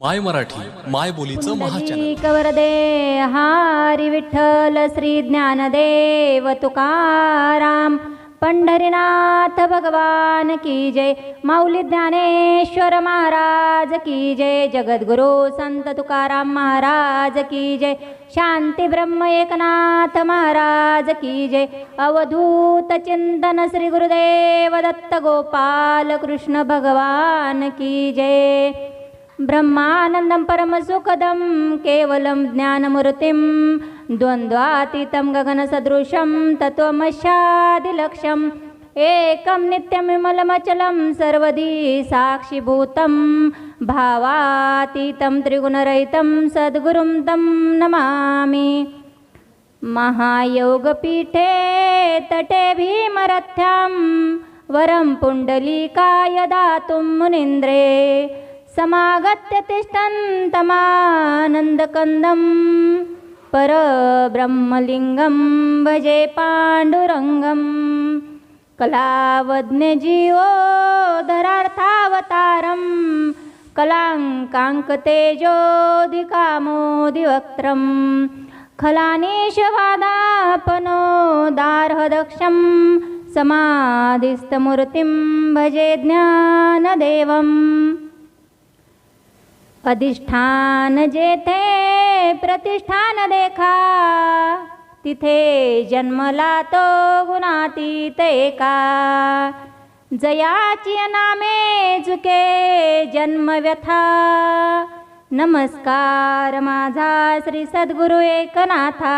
माय मराठी माय बोलीचं महाचॅनल. कवरदे हारी विठ्ठल श्री ज्ञानदेव तुकाराम पंढरीनाथ भगवान की जय माऊली ज्ञानेश्वर महाराज की जय जगद्गुरु संत तुकाराम महाराज की जय शांती ब्रह्म एकनाथ महाराज की जय अवधूत चिंतन श्री गुरुदेव दत्त गोपाल कृष्ण भगवान की जय. ब्रह्मानन्दं परमसुखदं केवलं ज्ञानमूर्तिं द्वन्द्वातीतं गगनसदृशं तत्त्वमशादिलक्ष्यम्। एकं नित्यं विमलमचलं सर्वधी साक्षिभूतं भावातीतं त्रिगुणरहितं सद्गुरुं तं नमामि। महायोगपीठे तटे भीमरथ्यां वरं पुण्डलीकाय दातुं मुनीन्द्रे। समागत्य तिष्ठन्तमानन्दकन्दं परब्रह्मलिङ्गं भजे पाण्डुरङ्गं कलावज्ञजीवोदरार्थावतारं कलाङ्काङ्कतेजोदिकामोदिवक्त्रं खलानीशवादापनोदार्हदक्षं समाधिस्थमूर्तिं भजे ज्ञानदेवम् अधिष्ठान जेथे प्रतिष्ठान देखा तिथे जन्मला तो गुणातीत एका. जयाची नामे चुके जन्मव्यथा नमस्कार माझा श्री सद्गुरु एकनाथा.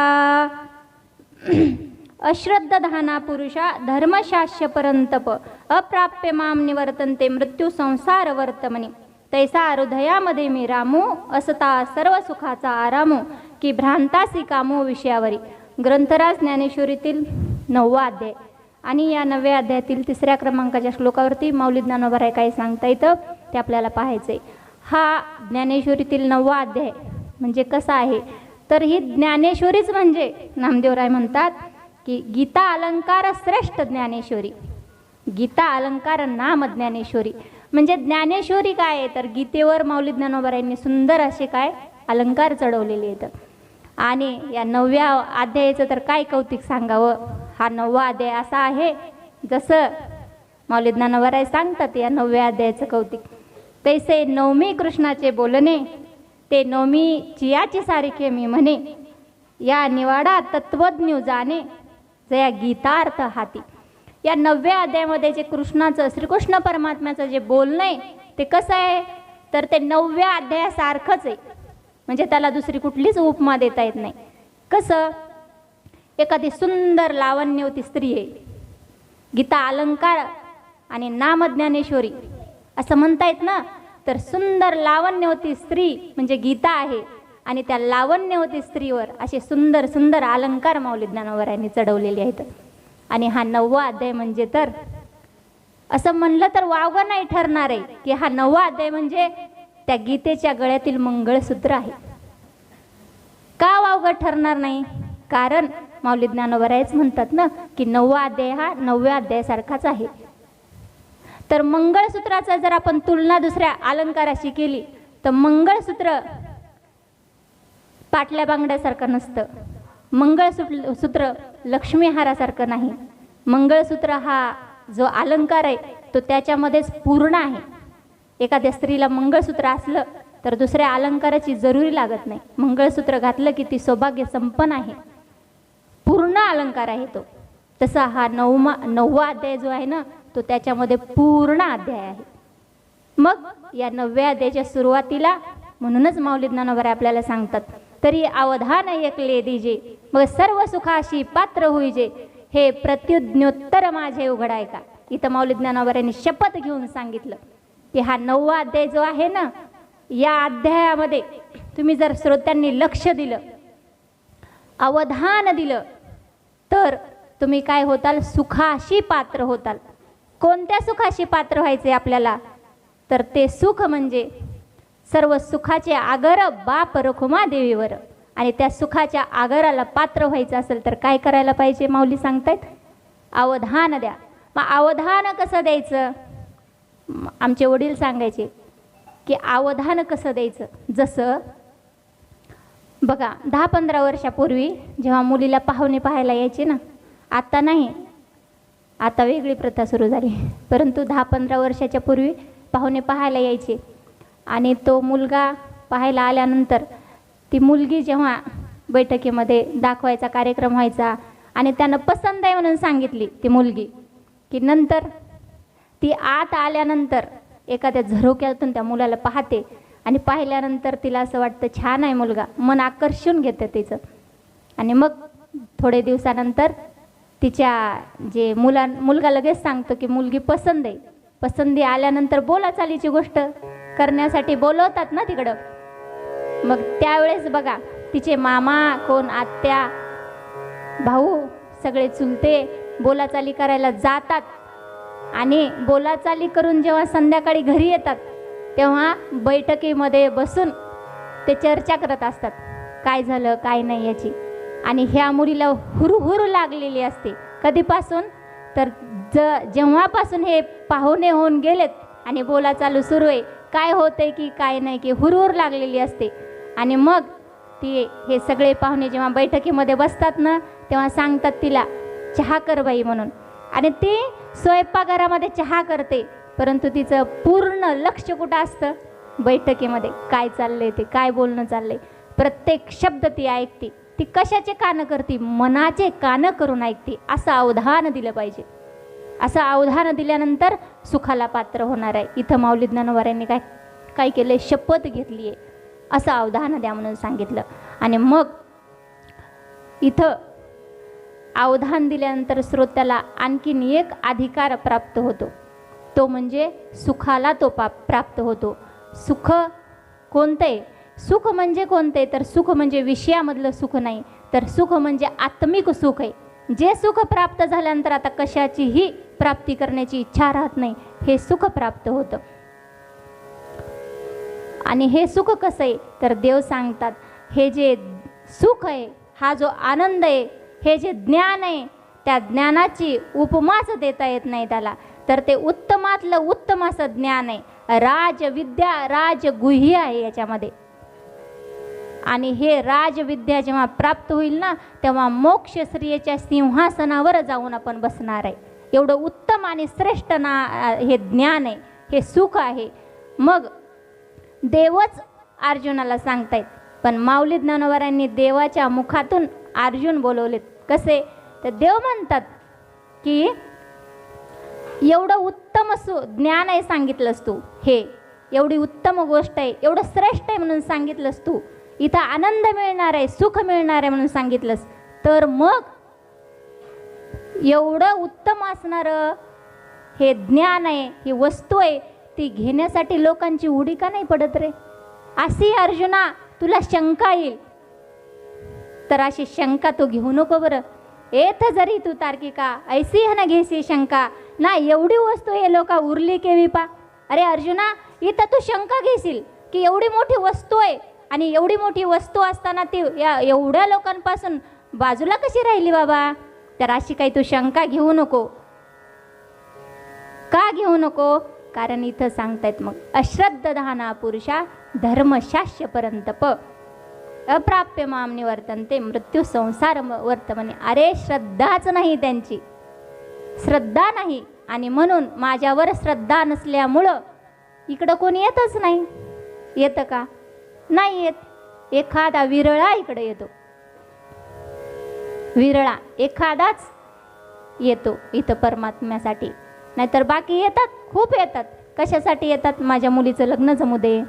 अश्रद्ध धाना पुरुषा धर्मशास्य परंतप अप्राप्य माम निवर्तन्ते मृत्यू संसार वर्तमनी. तैसा हृदयामध्ये मी रामू असता सर्व सुखाचा आरामू की भ्रांतासी कामो विषयावरी. ग्रंथराज ज्ञानेश्वरीतील नववा अध्याय. आणि या नवव्या अध्यायातील तिसऱ्या क्रमांकाच्या श्लोकावरती माऊली आहे काय सांगता येतं ते आपल्याला पाहायचं आहे हा ज्ञानेश्वरीतील नववा अध्याय म्हणजे कसा आहे? तर ही ज्ञानेश्वरीच म्हणजे नामदेवराय म्हणतात की गीता अलंकार श्रेष्ठ ज्ञानेश्वरी. गीता अलंकार नाम ज्ञानेश्वरी. म्हणजे ज्ञानेश्वरी काय आहे? तर गीतेवर माऊली ज्ञानोबरायांनी सुंदर असे काय अलंकार चढवलेले आहेत. आणि या नवव्या अध्यायाचं तर काय कौतिक सांगावं? हा नववा अध्याय असा आहे जसं माऊली ज्ञानोबाराय सांगतात या नवव्या अध्यायाचं कौतिक. तैसे नवमी कृष्णाचे बोलणे ते नवमी चियाची सारखे मी म्हणे. या निवाडा तत्वज्ञ जाणे जया गीतार्थ हाती. या नवव्या अध्यायामध्ये जे कृष्णाचं श्रीकृष्ण परमात्म्याचं जे बोलणं आहे ते कसं आहे? तर ते नवव्या अध्यायासारखंच आहे. म्हणजे त्याला दुसरी कुठलीच उपमा देता येत नाही. कसं? एखादी सुंदर लावण्यवती स्त्री आहे. गीता अलंकार आणि नामज्ञानेश्वरी. असं म्हणता येत ना? तर सुंदर लावण्यवती स्त्री म्हणजे गीता आहे. आणि त्या लावण्यवती स्त्रीवर असे सुंदर सुंदर अलंकार माऊली ज्ञानोबरायांनी चढवलेले आहेत. आणि हा नववा अध्याय म्हणजे तर असं म्हणलं तर वावगं नाही ठरणार आहे की हा नववा अध्याय म्हणजे त्या गीतेच्या गळ्यातील मंगळसूत्र आहे. का वावगं ठरणार नाही? कारण माऊली ज्ञानोबरायच म्हणतात ना की नववा अध्याय हा नवव्या अध्यायासारखाच आहे. तर मंगळसूत्राचा जर आपण तुलना दुसऱ्या अलंकाराशी केली तर मंगळसूत्र पाटल्या बांगड्यासारखं नसतं. मंगळसूत्र सूत्र लक्ष्मीहारासारखं नाही. मंगळसूत्र हा जो अलंकार आहे तो त्याच्यामध्येच पूर्ण आहे. एखाद्या स्त्रीला मंगळसूत्र असलं तर दुसऱ्या अलंकाराची जरुरी लागत नाही. मंगळसूत्र घातलं की ती सौभाग्य संपन्न आहे. पूर्ण अलंकार आहे तो. तसा हा नवमा नववा अध्याय जो आहे ना तो त्याच्यामध्ये पूर्ण अध्याय आहे. मग या नवव्या अध्यायाच्या सुरुवातीला म्हणूनच माऊली ज्ञानोबरे आपल्याला सांगतात तरी अवधान ऐकले दिजे मग सर्व सुखाशी पात्र होईजे हे प्रत्युज्ञोत्तर माझे उघडाय का इथं माऊली ज्ञानोबऱ्यांनी शपथ घेऊन सांगितलं. की हा नववा अध्याय जो आहे ना या अध्यायामध्ये तुम्ही जर श्रोत्यांनी लक्ष दिलं अवधान दिलं तर तुम्ही काय होताल? सुखाशी पात्र होताल. कोणत्या सुखाशी पात्र व्हायचे आपल्याला? तर ते सुख म्हणजे सर्व सुखाचे आगर बाप रखुमा देवीवर. आणि त्या सुखाच्या आगराला पात्र व्हायचं असेल तर काय करायला पाहिजे? माऊली सांगतायत अवधान द्या. मग अवधान कसं द्यायचं? आमचे वडील सांगायचे की अवधान कसं द्यायचं? जसं बघा दहा पंधरा वर्षापूर्वी जेव्हा मुलीला पाहुणे पाहायला यायचे ना आता नाही. आता वेगळी प्रथा सुरू झाली. परंतु दहा पंधरा वर्षाच्या पूर्वी पाहुणे पाहायला यायचे. आणि तो मुलगा पाहायला आल्यानंतर ती मुलगी जेव्हा बैठकीमध्ये दाखवायचा कार्यक्रम व्हायचा आणि त्यानं पसंत आहे म्हणून सांगितली ती मुलगी की नंतर ती आत आल्यानंतर एखाद्या झरोक्यातून त्या मुलाला पाहते आणि पाहिल्यानंतर तिला असं वाटतं छान आहे मुलगा मन आकर्षून घेतं तिचं. आणि मग थोडे दिवसानंतर तिच्या जे मुला मुलगा लगेच सांगतो की मुलगी पसंत आहे पसंती आल्यानंतर बोलाचालीची गोष्ट करण्यासाठी बोलवतात ना तिकडं. मग त्यावेळेस बघा तिचे मामा कोण आत्या भाऊ सगळे चुलते बोलाचाली करायला जातात. आणि बोलाचाली करून जेव्हा संध्याकाळी घरी येतात तेव्हा बैठकीमध्ये बसून ते चर्चा करत असतात. काय झालं काय नाही याची. आणि ह्या मुलीला हुरहुर लागलेली असते. कधीपासून? तर ज जेव्हापासून हे पाहुणे होऊन गेलेत आणि बोला चालू सुरू आहे काय होतंय की काय नाही की हुरहुर लागलेली असते. आणि मग ती हे सगळे पाहुणे जेव्हा बैठकीमध्ये बसतात ना तेव्हा सांगतात तिला चहा कर बाई म्हणून. आणि ती स्वयंपाकघरामध्ये चहा करते परंतु तिचं पूर्ण लक्ष कुठं असतं? बैठकीमध्ये. काय चाललंय ते? काय बोलणं चाललंय? प्रत्येक शब्द ती ऐकते. ती कशाचे कानं करते? मनाचे कानं करून ऐकते. असं अवधान दिलं पाहिजे. असं अवधान दिल्यानंतर सुखाला पात्र होणार आहे. इथं माऊली ज्ञानोबाऱ्यांनी काय काय केलं शपथ घेतली आहे असं अवधान द्या म्हणून सांगितलं. आणि मग इथं अवधान दिल्यानंतर श्रोत्याला आणखीन एक अधिकार प्राप्त होतो. तो म्हणजे सुखाला तो पा प्राप्त होतो. सुख कोणतं आहे सुख म्हणजे कोणतं आहे तर सुख म्हणजे विषयामधलं सुख नाही. तर सुख म्हणजे आत्मिक सुख आहे. जे सुख प्राप्त झाल्यानंतर आता कशाचीही प्राप्ती करण्याची इच्छा राहत नाही हे सुख प्राप्त होतं. आणि हे सुख कसं आहे? तर देव सांगतात हे जे सुख आहे हा जो आनंद आहे हे जे ज्ञान आहे त्या ज्ञानाची उपमाच देता येत नाही त्याला. तर ते उत्तमातलं उत्तम असं ज्ञान आहे. राजविद्या राजगुह्य आहे याच्यामध्ये. आणि हे राजविद्या जेव्हा प्राप्त होईल ना तेव्हा मोक्ष स्त्रियेच्या सिंहासनावर जाऊन आपण बसणार आहे. एवढं उत्तम आणि श्रेष्ठ ना हे ज्ञान आहे हे सुख आहे. मग देवच अर्जुनाला सांगतायत. पण माऊली ज्ञानोबारांनी देवाच्या मुखातून अर्जुन बोलवलेत. कसे? तर देव म्हणतात की एवढं उत्तम असू ज्ञान आहे सांगितलंस तू. हे एवढी उत्तम गोष्ट आहे एवढं श्रेष्ठ आहे म्हणून सांगितलंस तू. इथं आनंद मिळणार आहे सुख मिळणार आहे म्हणून सांगितलंस. तर मग एवढं उत्तम असणारं हे ज्ञान आहे ही वस्तू आहे ती घेण्यासाठी लोकांची उडी का नाही पडत रे? अशी अर्जुना तुला शंका येईल. तर अशी शंका तू घेऊ नको बरं. येथ जरी तू तार्किका ऐसी ना घेसी शंका. ना एवढी वस्तू हे लोक उरली केवी पा अरे अर्जुना इथं तू शंका घेशील की एवढी मोठी वस्तू आहे आणि एवढी मोठी वस्तू असताना ती या एवढ्या लोकांपासून बाजूला कशी राहिली बाबा? तर अशी काही तू शंका घेऊ नको. का घेऊ नको? कारण इथं सांगतायत मग अश्रद्धधाना पुरुषा धर्मशास्य परंतप अप्राप्य माम निवर्तनते मृत्यू संसार वर्तमने. अरे श्रद्धाच नाही त्यांची. श्रद्धा नाही. आणि म्हणून माझ्यावर श्रद्धा नसल्यामुळं इकडं कोणी येतच नाही. येतं का? नाही येत. एखादा विरळा इकडे येतो. विरळा एखादाच येतो इथं परमात्म्यासाठी. नाहीतर बाकी येतात खूप येतात. कशासाठी येतात? माझ्या मुलीचं लग्न जमू दे.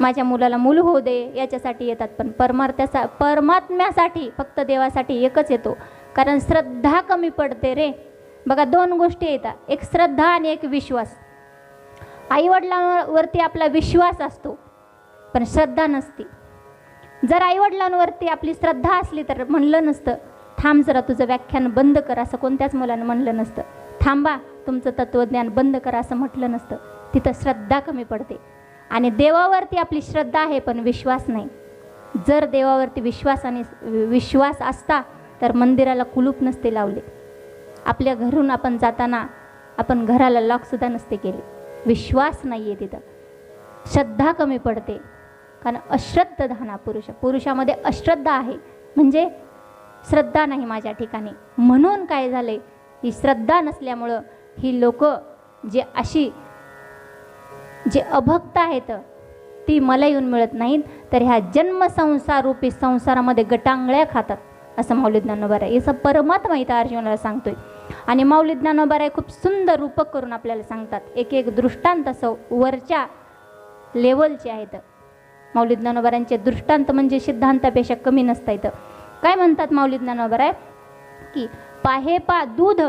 माझ्या मुलाला मूल होऊ दे याच्यासाठी येतात. पण परमार्थ्यासा परमात्म्यासाठी फक्त देवासाठी एकच येतो. कारण श्रद्धा कमी पडते रे. बघा दोन गोष्टी येतात. एक श्रद्धा आणि एक विश्वास. आईवडिलांवरती आपला विश्वास असतो पण श्रद्धा नसती. जर आईवडिलांवरती आपली श्रद्धा असली तर म्हणलं नसतं. थांब जरा तुझं व्याख्यान बंद कर असं कोणत्याच मुलानं म्हणलं नसतं. थांबा तुमचं तत्त्वज्ञान बंद करा असं म्हटलं नसतं. तिथं श्रद्धा कमी पडते. आणि देवावरती आपली श्रद्धा आहे पण विश्वास नाही. जर देवावरती विश्वास आणि विश्वास असता तर मंदिराला कुलूप नसते लावले. आपल्या घरून आपण जाताना आपण घराला लॉकसुद्धा नसते केले. विश्वास नाही आहे तिथं. श्रद्धा कमी पडते. कारण अश्रद्ध धाना पुरुष. पुरुषामध्ये अश्रद्धा आहे. म्हणजे श्रद्धा नाही माझ्या ठिकाणी. म्हणून काय झाले ही श्रद्धा नसल्यामुळं ही लोक जे अशी जे अभक्त आहेत ती मला येऊन मिळत नाहीत. तर ह्या जन्मसंसारूपी संसारामध्ये गटांगळ्या खातात असं माऊली ज्ञानोबार आहे असं परमात्मा इथं अर्जुनाला सांगतोय. आणि माऊली ज्ञानोबार आहे खूप सुंदर रूपक करून आपल्याला सांगतात. एक एक दृष्टांत असं वरच्या लेवलचे आहेत. माऊली ज्ञानोबारांचे दृष्टांत म्हणजे सिद्धांतापेक्षा कमी नसता इथं. काय म्हणतात माऊली ज्ञानोबार आहे की पाहे पा दूध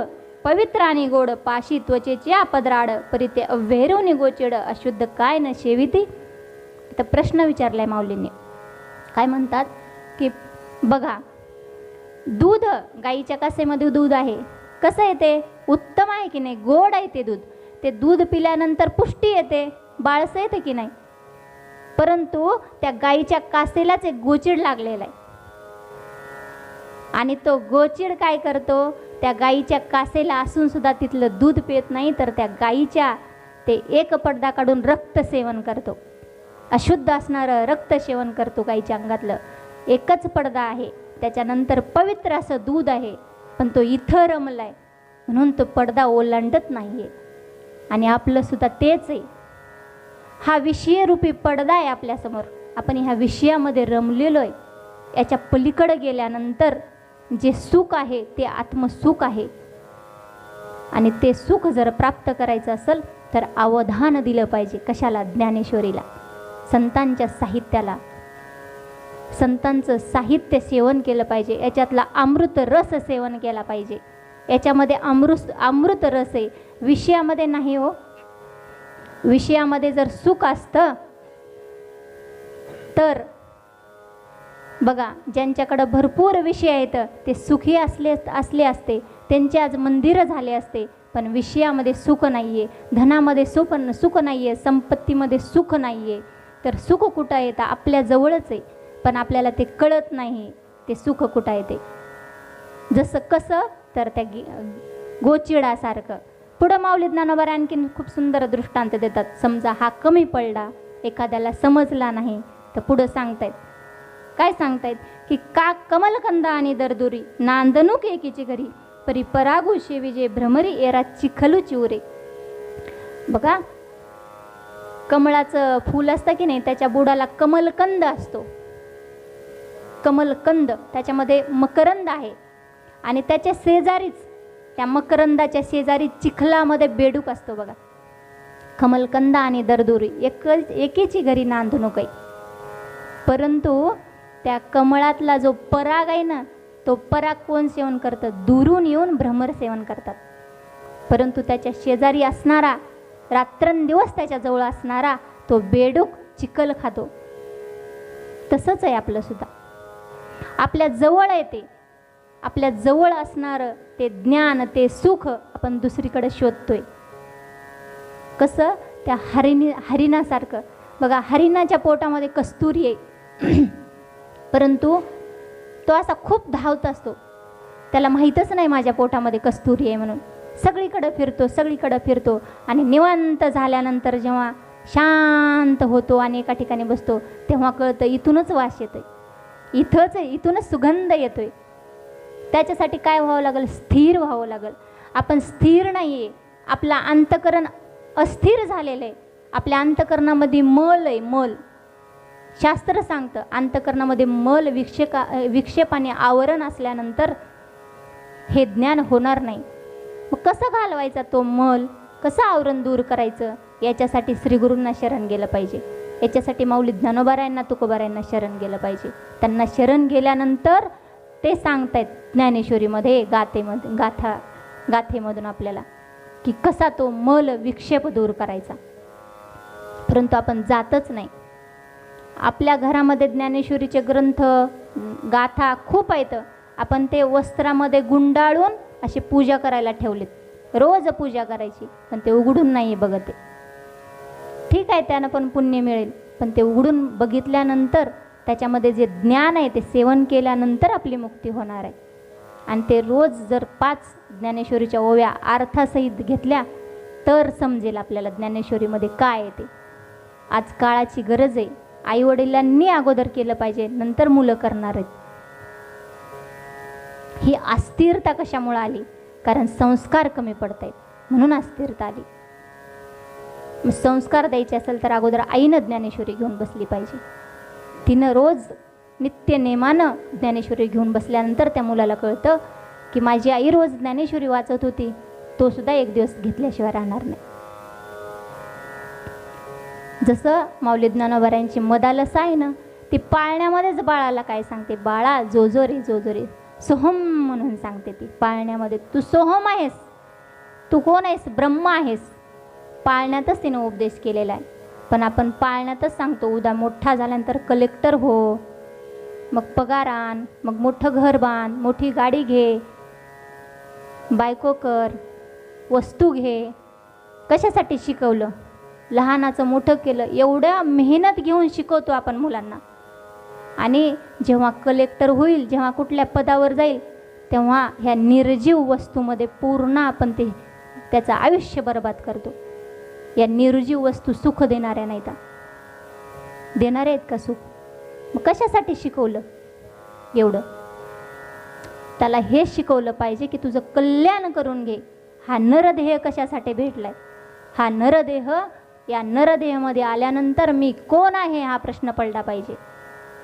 पवित्र आणि गोड पाशी त्वचेची आपदराड परी ते अव्हेरू गोचिड अशुद्ध काय न शेविती? तर प्रश्न विचारलाय माऊलींनी. काय म्हणतात? की बघा दूध गाईच्या कासेमध्ये दूध आहे. कसं येते? उत्तम आहे की नाही? गोड आहे ते दूध. ते दूध पिल्यानंतर पुष्टी येते. बाळसं येते की नाही? परंतु त्या गाईच्या कासेलाच एक गोचिड लागलेला आहे. आणि तो गोचिड काय करतो? त्या गाईच्या कासेला असून सुद्धा तिथलं दूध पित नाही तर त्या गाईच्या ते एक पडदा काढून रक्त सेवन करतो. अशुद्ध असणारं रक्त सेवन करतो गाईच्या अंगातलं. एकच पडदा आहे. त्याच्यानंतर पवित्र असं दूध आहे. पण तो इथं रमलाय. म्हणून तो पडदा ओलांडत नाही आहे आणि आपलं सुद्धा तेच आहे. हा विषयरूपी पडदा आहे आपल्यासमोर आपण ह्या विषयामध्ये रमलेलो आहे याच्या पलीकडं गेल्यानंतर जे सुख आहे ते आत्मसुख आहे. आणि ते सुख जर प्राप्त करायचं असेल तर अवधान दिलं पाहिजे कशाला? ज्ञानेश्वरीला. संतांच्या साहित्याला. संतांचं साहित्य सेवन केलं पाहिजे. याच्यातला अमृत रस सेवन केला पाहिजे. याच्यामध्ये अमृत अमृत रस आहे. विषयामध्ये नाही हो. विषयामध्ये जर सुख असतं तर बघा ज्यांच्याकडं भरपूर विषय आहेत ते सुखी असले असले असते त्यांचे आज मंदिरं झाले असते पण विषयामध्ये सुख नाही आहे धनामध्ये सुख सुख नाही आहे संपत्तीमध्ये सुख नाही आहे तर सुख कुठं येतं आपल्या जवळच आहे पण आपल्याला ते कळत नाही ते सुख कुठं येते जसं कसं तर त्या गी गोचिडासारखं. पुढं माऊली ज्ञानोबार आणखीन खूप सुंदर दृष्टांत देतात. समजा हा कमी पडला एखाद्याला समजला नाही तर पुढं सांगतायत. काय सांगतायत? की का कमलकंद आणि दरदुरी नांदणूक एकीची घरी परी परागू शेविजे भ्रमरी एरा चिखलू चिवरे. बघा कमळाचं फूल असतं की नाही त्याच्या बुडाला कमलकंद असतो. कमलकंद त्याच्यामध्ये मकरंद आहे. आणि त्याच्या शेजारीच त्या मकरंदाच्या शेजारी चिखलामध्ये बेडूक असतो बघा. कमलकंद आणि दरदुरी एक एकेची घरी नांदणूक आहे. परंतु त्या कमळातला जो पराग आहे ना तो पराग कोण सेवन करतं? दुरून येऊन भ्रमर सेवन करतात. परंतु त्याच्या शेजारी असणारा रात्रंदिवस त्याच्याजवळ असणारा तो बेडूक चिखल खातो. तसंच आहे आपलं सुद्धा. आपल्या जवळ आहे ते. आपल्या जवळ असणारं ते ज्ञान ते सुख आपण दुसरीकडे शोधतोय. कसं? त्या हरिणी हरिणासारखं. बघा हरिणाच्या पोटामध्ये कस्तुरी आहे. परंतु तो असा खूप धावत असतो. त्याला माहीतच नाही माझ्या पोटामध्ये कस्तुरी आहे म्हणून. सगळीकडं फिरतो सगळीकडं फिरतो आणि निवांत झाल्यानंतर जेव्हा शांत होतो आणि एका ठिकाणी बसतो तेव्हा कळतं इथूनच वास येतोय. इथंच आहे इथूनच सुगंध येतो आहे त्याच्यासाठी काय व्हावं लागेल? स्थिर व्हावं लागेल. आपण स्थिर नाही आहे आपलं अंतकरण अस्थिर झालेलं आहे. आपल्या अंतकरणामध्ये मल आहे मल. शास्त्र सांगतं अंतकरणामध्ये मल विक्षेका विक्षेपाने आवरण असल्यानंतर हे ज्ञान होणार नाही. मग कसं घालवायचा तो मल? कसं आवरण दूर करायचं? याच्यासाठी श्रीगुरूंना शरण गेलं पाहिजे. याच्यासाठी माऊली ज्ञानोबारायांना तुकोबारायांना शरण गेलं पाहिजे. त्यांना शरण गेल्यानंतर ते सांगतायत ज्ञानेश्वरीमध्ये गाथेमध्ये गाथा गाथेमधून आपल्याला की कसा तो मल विक्षेप दूर करायचा. परंतु आपण जातच नाही. आपल्या घरामध्ये ज्ञानेश्वरीचे ग्रंथ गाथा खूप आहेत. आपण ते वस्त्रामध्ये गुंडाळून अशी पूजा करायला ठेवलेत. रोज पूजा करायची पण ते उघडून नाही बघत आहे ठीक आहे त्यानं पण पुण्य मिळेल पण ते उघडून बघितल्यानंतर त्याच्यामध्ये जे ज्ञान आहे ते सेवन केल्यानंतर आपली मुक्ती होणार आहे. आणि ते रोज जर पाच ज्ञानेश्वरीच्या ओव्या अर्थासहित घेतल्या तर समजेल आपल्याला ज्ञानेश्वरीमध्ये काय आहे ते. आज काळाची गरज आहे. आईवडिलांनी अगोदर केलं पाहिजे नंतर मुलं करणार आहेत. ही अस्थिरता कशामुळे आली? कारण संस्कार कमी पडत आहेत म्हणून अस्थिरता आली. मग संस्कार द्यायचे असेल तर अगोदर आईनं ज्ञानेश्वरी घेऊन बसली पाहिजे. तिनं रोज नित्य नेमानं ज्ञानेश्वरी घेऊन बसल्यानंतर त्या मुलाला कळतं की माझी आई रोज ज्ञानेश्वरी वाचत होती तो सुद्धा एक दिवस घेतल्याशिवाय राहणार नाही. जसं माऊली ज्ञानोबऱ्यांची मदालस आहे ना ती पाळण्यामध्येच बाळाला काय सांगते? बाळा जोजो रे जोजो रे. सोहम म्हणून सांगते ती. पाळण्यामध्ये तू सोहम आहेस. तू कोण आहेस? ब्रह्म आहेस. पाळण्यातच तिनं उपदेश केलेला आहे. पण आपण पाळण्यातच सांगतो उद्या मोठा झाल्यानंतर कलेक्टर हो. मग पगार आण मग मोठं घर बांध मोठी गाडी घे. बायको कर वस्तू घे. कशासाठी शिकवलं? लहानाचं मोठं केलं एवढ्या मेहनत घेऊन शिकवतो आपण मुलांना. आणि जेव्हा कलेक्टर होईल जेव्हा कुठल्या पदावर जाईल तेव्हा ह्या निर्जीव वस्तूमध्ये पूर्ण आपण ते त्याचं आयुष्य बर्बाद करतो. या निर्जीव वस्तू सुख देणाऱ्या नाहीत. देणाऱ्या आहेत का सुख? मग कशासाठी शिकवलं एवढं? त्याला हे शिकवलं पाहिजे की तुझं कल्याण करून घे. हा नरदेह कशासाठी भेटलाय? हा नरदेह या नरदेहमध्ये आल्यानंतर मी कोण आहे हा प्रश्न पडला पाहिजे?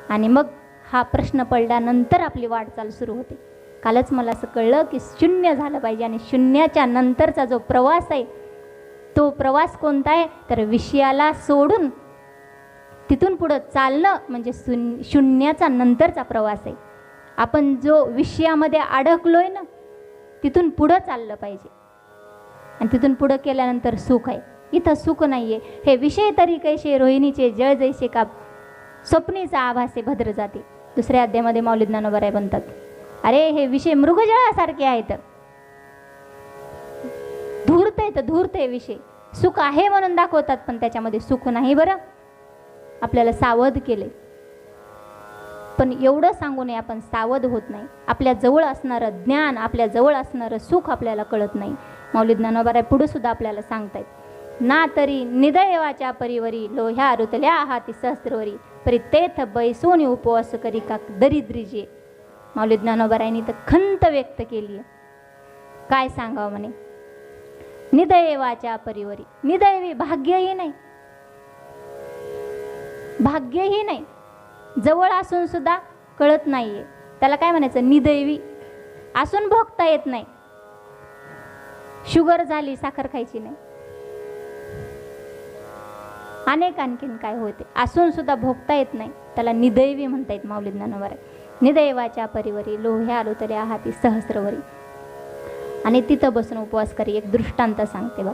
आणि मग हा प्रश्न पडल्यानंतर आपली वाटचाल सुरू होते. कालच मला असं कळलं की शून्य झालं पाहिजे आणि शून्याच्या नंतरचा जो प्रवास आहे तो प्रवास कोणता आहे? तर विषयाला सोडून तिथून पुढं चालणं म्हणजे शून शून्याचा नंतरचा प्रवास आहे. आपण जो विषयामध्ये अडकलो आहे ना तिथून पुढं चाललं पाहिजे. आणि तिथून पुढं केल्यानंतर सुख आहे. इथं सुख नाही आहे हे विषय तरी कैसे रोहिणीचे जळ जैसे का स्वप्नीचा आभासे भद्र जाते. दुसऱ्या अध्यायामध्ये माऊली ज्ञानोबराय बनतात अरे हे विषय मृगजळासारखे आहेत. धूर्त आहेत धूर्त आहे विषय. सुख आहे म्हणून दाखवतात पण त्याच्यामध्ये सुख नाही बरं. आपल्याला सावध केले पण एवढं सांगू नये आपण सावध होत नाही. आपल्या जवळ असणारं ज्ञान आपल्या जवळ असणारं सुख आपल्याला कळत नाही. माऊली ज्ञानोबाराय पुढे सुद्धा आपल्याला सांगतायत ना तरी निदयवाच्या परिवरी लोह्या रुतल्या हाती सहस्रवरी परी तेथ बैसून उपवास करी का दरिद्रीजे माऊली ज्ञानोबारायनी तर खंत व्यक्त केली. आहे काय सांगावं म्हणे? निदयवाच्या परिवरी. निदयवी भाग्यही नाही. भाग्यही नाही. जवळ असून सुद्धा कळत नाहीये. त्याला काय म्हणायचं? निदैवी. असून भोगता येत नाही. शुगर झाली साखर खायची नाही. अनेक आणखीन काय होते. असून सुद्धा भोगता येत नाही. त्याला निदैवी म्हणता येत माऊली ज्ञानोबर निदैवाच्या परिवरी लोह्या आलो आहाती सहस्रवरी. आणि तिथं बसून उपवास करी एक दृष्टांत सांगते बघ.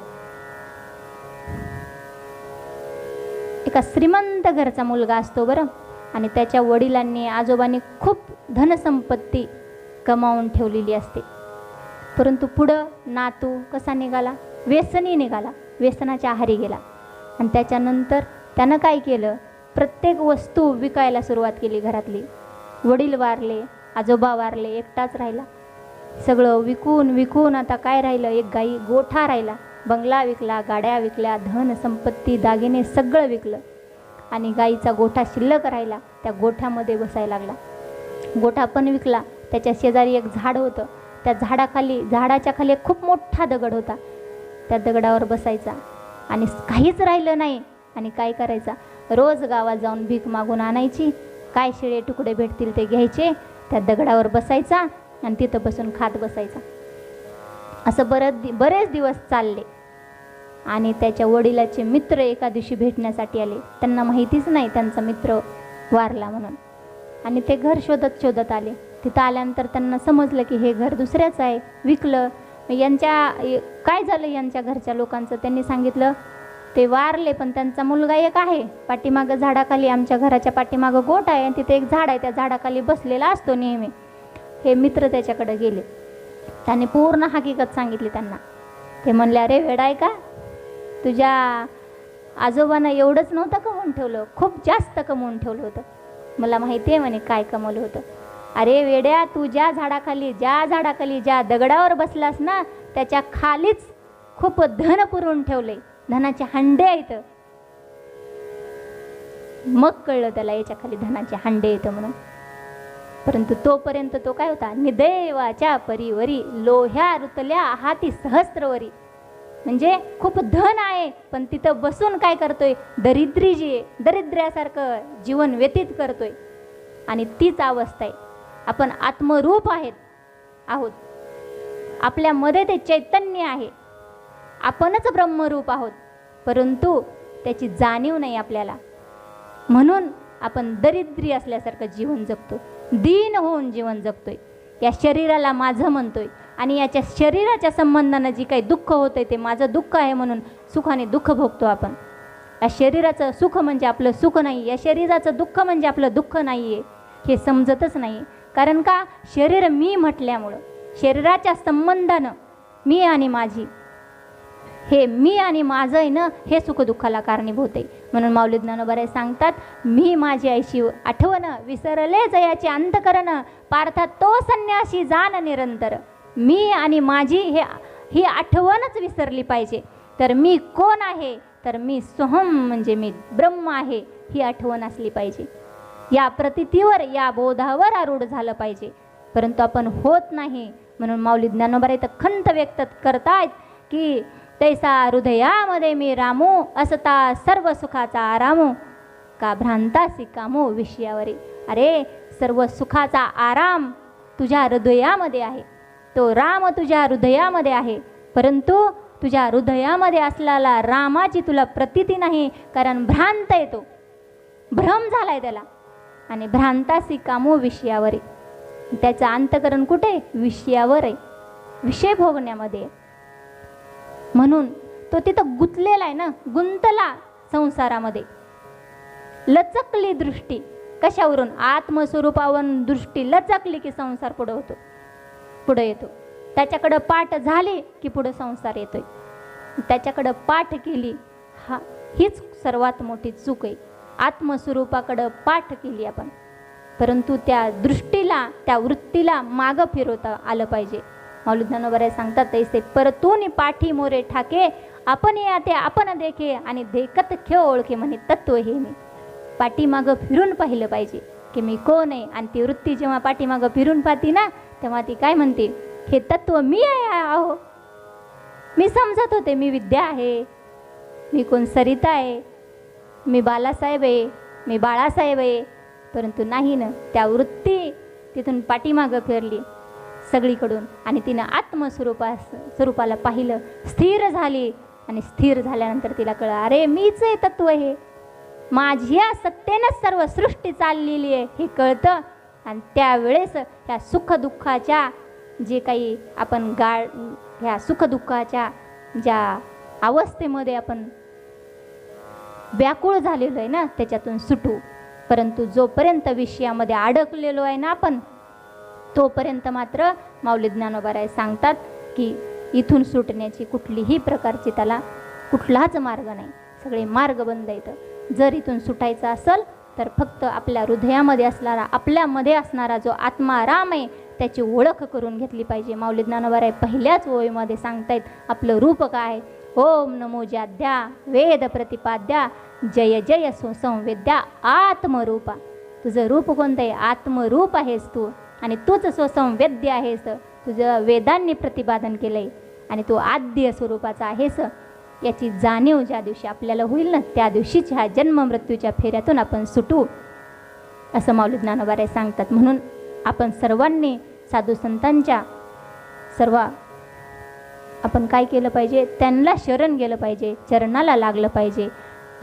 एका श्रीमंत घरचा मुलगा असतो बरं. आणि त्याच्या वडिलांनी आजोबांनी खूप धनसंपत्ती कमावून ठेवलेली असते. परंतु पुढं नातू कसा निघाला? व्यसनी निघाला. व्यसनाच्या आहारी गेला. आणि त्याच्यानंतर त्यानं काय केलं? प्रत्येक वस्तू विकायला सुरुवात केली घरातली. वडील वारले आजोबा वारले एकटाच राहिला. सगळं विकून विकून आता काय राहिलं? एक गाई गोठा राहिला. बंगला विकला गाड्या विकल्या धन संपत्ती दागिने सगळं विकलं. आणि गाईचा गोठा शिल्लक राहिला त्या गोठ्यामध्ये बसायला लागला. गोठा पण विकला. त्याच्या शेजारी एक झाड होतं. त्या झाडाखाली झाडाच्या खाली एक खूप मोठा दगड होता. त्या दगडावर बसायचा. आणि काहीच राहिलं नाही. आणि काय करायचा? रोज गावात जाऊन भीक मागून आणायची. काय शिळे तुकडे भेटतील ते घ्यायचे. त्या दगडावर बसायचा आणि तिथं बसून खात बसायचा. असं बरं दि बरेच दिवस चालले. आणि त्याच्या वडिलाचे मित्र एका दिवशी भेटण्यासाठी आले. त्यांना माहितीच नाही त्यांचा मित्र वारला म्हणून. आणि ते घर शोधत शोधत आले. तिथं आल्यानंतर त्यांना समजलं की हे घर दुसऱ्याचं आहे. विकलं. यांच्या काय झालं यांच्या घरच्या लोकांचं? त्यांनी सांगितलं ते वारले पण त्यांचा मुलगा एक आहे. पाठीमागं झाडाखाली आमच्या घराच्या पाठीमागं गोट आहे आणि तिथे एक झाड आहे. त्या झाडाखाली बसलेला असतो नेहमी. हे मित्र त्याच्याकडे गेले. त्याने पूर्ण हकीकत सांगितली त्यांना. ते म्हणले अरे वेड आहे का? तुझ्या आजोबांना एवढंच नव्हतं कमवून ठेवलं. खूप जास्त कमवून ठेवलं होतं. मला माहिती आहे म्हणे काय कमवलं होतं. अरे वेड्या तू ज्या झाडाखाली ज्या झाडाखाली ज्या दगडावर बसलास ना त्याच्या खालीच खूप धन पुरवून ठेवले. धनाचे हंडे आहेत. मग कळलं त्याला याच्या खाली धनाचे हांडे येतं म्हणून. परंतु तोपर्यंत तो काय होता? निदैवाच्या परीवरी लोह्या रुतल्या हाती सहस्त्रवरी. म्हणजे खूप धन आहे पण तिथं बसून काय करतोय? दरिद्री जी आहे दरिद्र्यासारखं जीवन व्यतीत करतोय. आणि तीच अवस्था आहे. आपण आत्मरूप आहेत आहोत. आपल्यामध्ये ते चैतन्य आहे. आपणच ब्रह्मरूप आहोत परंतु त्याची जाणीव नाही आपल्याला. म्हणून आपण दरिद्री असल्यासारखं जीवन जगतो दीन होऊन जीवन जगतोय. या शरीराला माझं म्हणतोय आणि याच्या शरीराच्या संबंधानं जी काही दुःख होतंय ते माझं दुःख आहे म्हणून सुखाने दुःख भोगतो आपण. या शरीराचं सुख म्हणजे आपलं सुख नाही या शरीराचं दुःख म्हणजे आपलं दुःख नाही आहे हे समजतच नाही कारण का? शरीर मी म्हटल्यामुळं शरीराच्या संबंधानं मी आणि माझी. हे मी आणि माझं आहे ना हे सुखदुःखाला कारणीभूत आहे. म्हणून माऊली ज्ञानोबाराय सांगतात मी माझी आईशी आठवण विसरले जयाचे अंतकरण पार्था तो संन्यासी जाण निरंतर. मी आणि माझी हे ही आठवणच विसरली पाहिजे. तर मी कोण आहे? तर मी सोहम म्हणजे मी ब्रह्म आहे. ही आठवण असली पाहिजे. या प्रतितीवर या बोधावर आरूढ झालं पाहिजे. परंतु आपण होत नाही. म्हणून माऊली ज्ञानोबाराय तर खंत व्यक्त करतायत की तैसा हृदयामध्ये मी रामू असता सर्व सुखाचा आरामू का भ्रांतासी कामो विषयावरी. अरे सर्व सुखाचा आराम तुझ्या हृदयामध्ये आहे. तो राम तुझ्या हृदयामध्ये आहे. परंतु तुझ्या हृदयामध्ये असलेला रामाची तुला प्रतीती नाही कारण भ्रांत येतो. भ्रम झालाय त्याला. आणि भ्रांतासी कामो विषयावर. आहे त्याचं अंतकरण कुठे? विषयावर. आहे विषय भोगण्यामध्ये. आहे. म्हणून तो तिथं गुंतलेला आहे ना गुंतला संसारामध्ये. लचकली दृष्टी. कशावरून? आत्मस्वरूपावरून दृष्टी लचकली की संसार पुढं होतो. पुढं येतो. त्याच्याकडं पाठ झाली की पुढं संसार येतोय. त्याच्याकडं पाठ केली हा हीच सर्वात मोठी चूक आहे. आत्मस्वरूपाकडं पाठ केली आपण. परंतु त्या दृष्टीला त्या वृत्तीला मागं फिरवता आलं पाहिजे. माऊली सांगतात तैसे परतून पाठी मोरे ठाके आपण या ते आपण देखे आणि देखत खेळ ओळखे म्हणे तत्व हे मी. पाठीमागं फिरून पाहिलं पाहिजे की मी कोण आहे? आणि ती वृत्ती जेव्हा पाठीमागं फिरून पाहती ना तेव्हा ती काय म्हणते? हे तत्व मी आहे आहो. मी समजत होते मी विद्या आहे. मी कोण सरिता आहे मी बालासाहेब आहे मी बाळासाहेब आहे. परंतु नाही ना त्या वृत्ती तिथून पाठीमागं फिरली सगळीकडून. आणि तिनं आत्मस्वरूपा स्वरूपाला पाहिलं स्थिर झाली. आणि स्थिर झाल्यानंतर तिला कळलं अरे मीच आहे तत्व हे. माझ्या सत्तेनंच सर्व सृष्टी चाललेली आहे. हे कळतं. आणि त्यावेळेस ह्या सुखदुःखाच्या जे काही आपण गाळ ह्या सुखदुःखाच्या ज्या अवस्थेमध्ये आपण व्याकुळ झालेलो आहे ना त्याच्यातून सुटू. परंतु जोपर्यंत विषयामध्ये अडकलेलो आहे ना आपण तोपर्यंत मात्र माऊली ज्ञानोबाराय सांगतात की इथून सुटण्याची कुठलीही प्रकारची त्याला कुठलाच मार्ग नाही. सगळे मार्ग बंद येतं जर इथून सुटायचं असेल तर फक्त आपल्या हृदयामध्ये असणारा आपल्यामध्ये असणारा जो आत्मा राम आहे त्याची ओळख करून घेतली पाहिजे. माऊली ज्ञानोबाराय पहिल्याच ओळीमध्ये सांगतायत आपलं रूप काय ओम नमो जाद्या वेद प्रतिपाद्या जय जय स्वसंवेद्या आत्मरूपा. तुझं रूप कोणतं आहे आत्मरूप आहेस तू. आणि तूच स्वसंवेद्य आहेस. तुझं वेदांनी प्रतिपादन केलं आहे आणि तू आद्य स्वरूपाचा आहेस. याची जाणीव ज्या दिवशी आपल्याला होईल ना त्या दिवशीच ह्या जन्म मृत्यूच्या फेऱ्यातून आपण सुटू. असं माऊली ज्ञानोबाराय सांगतात. म्हणून आपण सर्वांनी साधू संतांच्या सर्व आपण काय केलं पाहिजे? त्यांना शरण गेलं पाहिजे चरणाला लागलं पाहिजे.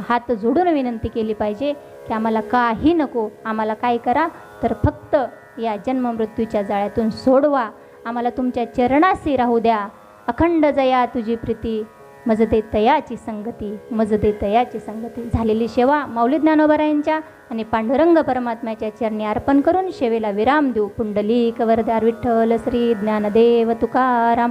हात जोडून विनंती केली पाहिजे की आम्हाला काही नको आम्हाला काय करा? तर फक्त या जन्ममृत्यूच्या जाळ्यातून सोडवा. आम्हाला तुमच्या चरणाशी राहू द्या. अखंड जया तुझी प्रीती मज दे तयाची संगती मज दे तयाची संगती. झालेली सेवा माऊली ज्ञानोबरायांच्या आणि पांडुरंग परमात्म्याच्या चरणी अर्पण करून सेवेला विराम देऊ. पुंडलिक वरदार विठ्ठल श्री ज्ञानदेव तुकाराम.